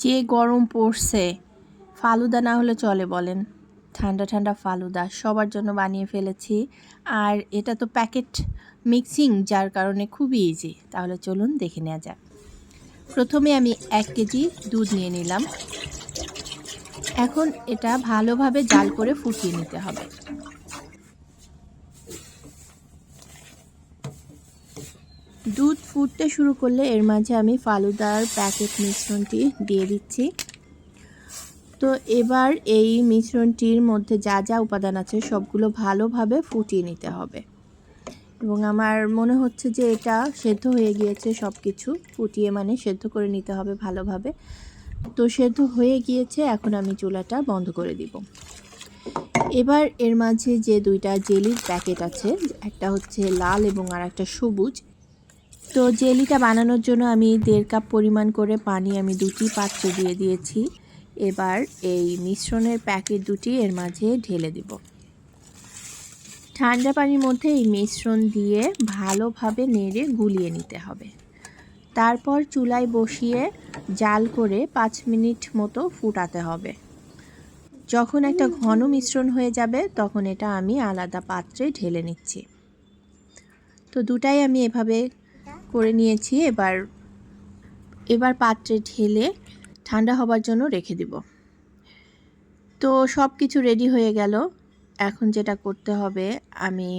যে গরম পড়ছে, ফালুদা না হলে চলে বলেন। ঠান্ডা ঠান্ডা ফালুদা, সবার জন্য বানিয়ে ফেলেছি। আর এটা তো প্যাকেট মিক্সিং, যার কারণে খুবই ইজি তাহলে চলুন দেখে নেওয়া যাক। প্রথমে আমি এক কেজি দুধ নিয়ে নিলাম। এখন এটা ভালোভাবে জাল করে ফুটিয়ে নিতে হবে। দুধ ফুটতে শুরু করলে এর মাঝে আমি ফালুদার প্যাকেট মিশ্রণটি দিয়ে দিচ্ছি। তো এবার এই মিশ্রণটির মধ্যে যা যা উপাদান আছে সবগুলো ভালোভাবে ফুটিয়ে নিতে হবে। এবং আমার মনে হচ্ছে যে এটা সেদ্ধ হয়ে গিয়েছে সব কিছু ফুটিয়ে মানে সেদ্ধ করে নিতে হবে ভালোভাবে। তো সেদ্ধ হয়ে গিয়েছে, এখন আমি চুলাটা বন্ধ করে দিব। এবার এর মাঝে যে দুইটা জেলির প্যাকেট আছে, একটা হচ্ছে লাল এবং আর একটা সবুজ তো জেলিটা বানানোর জন্য আমি দেড় কাপ পরিমাণ করে পানি আমি দুটি পাত্রে দিয়ে দিয়েছি। এবার এই মিশ্রণের প্যাকেট দুটি এর মাঝে ঢেলে দিব। ঠান্ডা পানির মধ্যে এই মিশ্রণ দিয়ে ভালোভাবে নেড়ে গুলিয়ে নিতে হবে। তারপর চুলায় বসিয়ে জাল করে পাঁচ মিনিট মতো ফুটাতে হবে। যখন একটা ঘন মিশ্রণ হয়ে যাবে, তখন এটা আমি আলাদা পাত্রে ঢেলে নিচ্ছি। তো দুটাই আমি এভাবে করে নিয়েছি, এবার এবার পাত্রে ঢেলে ঠান্ডা হবার জন্য রেখে দিব। তো সব কিছু রেডি হয়ে গেল। এখন যেটা করতে হবে, আমি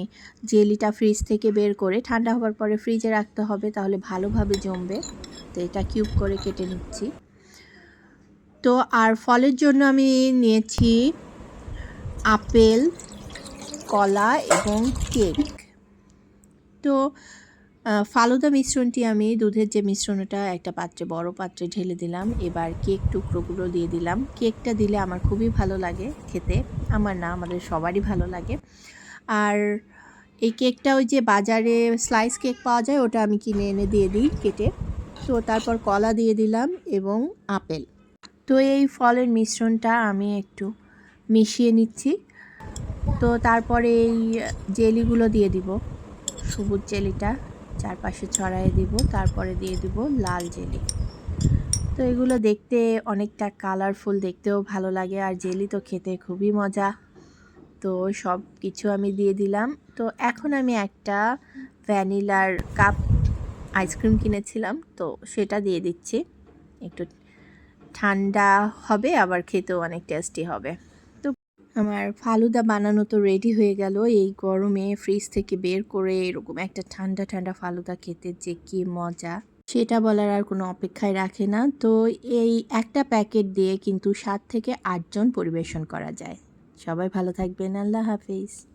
জেলিটা ফ্রিজ থেকে বের করে, ঠান্ডা হবার পরে ফ্রিজে রাখতে হবে, তাহলে ভালোভাবে জমবে। তো এটা কিউব করে কেটে নিচ্ছি। তো আর ফলের জন্য আমি নিয়েছি আপেল, কলা এবং কেক তো ফালুদা মিশ্রণটি আমি দুধের যে মিশ্রণটা একটা পাত্রে, বড় পাত্রে ঢেলে দিলাম। এবার কেক টুকরোগুলো দিয়ে দিলাম। কেকটা দিলে আমার খুবই ভালো লাগে খেতে। আমার না, আমাদের সবারই ভালো লাগে। আর এই কেকটা ওই যে বাজারে স্লাইস কেক পাওয়া যায়, ওটা আমি কিনে এনে দিয়ে দিই কেটে। তো তারপর কলা দিয়ে দিলাম এবং আপেল। তো এই ফলের মিশ্রণটা আমি একটু মিশিয়ে নিচ্ছি। তো তারপরে এই জেলিগুলো দিয়ে দিব, সবুজ জেলিটা। চারপাশে ছড়াই দিব, তারপরে দিয়ে দিব লাল জেলি। তো এগুলো দেখতে অনেকটা কালারফুল দেখতেও ভালো লাগে আর জেলি তো খেতে খুবই মজা। তো সব কিছু আমি দিয়ে দিলাম। তো এখন আমি একটা ভ্যানিলার কাপ আইসক্রিম কিনেছিলাম, তো সেটা দিয়ে দিচ্ছি। একটু ঠান্ডা হবে, আবার খেতেও অনেক টেস্টি হবে। আমার ফালুদা বানানো তো রেডি হয়ে গেল। এই গরমে ফ্রিজ থেকে বের করে এরকম একটা ঠান্ডা ঠান্ডা ফালুদা খেতে যে কি মজা। সেটা বলার আর কোনো অপেক্ষায় রাখে না। তো এই একটা প্যাকেট দিয়ে কিন্তু সাত থেকে আটজন পরিবেশন করা যায়। সবাই ভালো থাকবেন। আল্লাহ হাফিজ।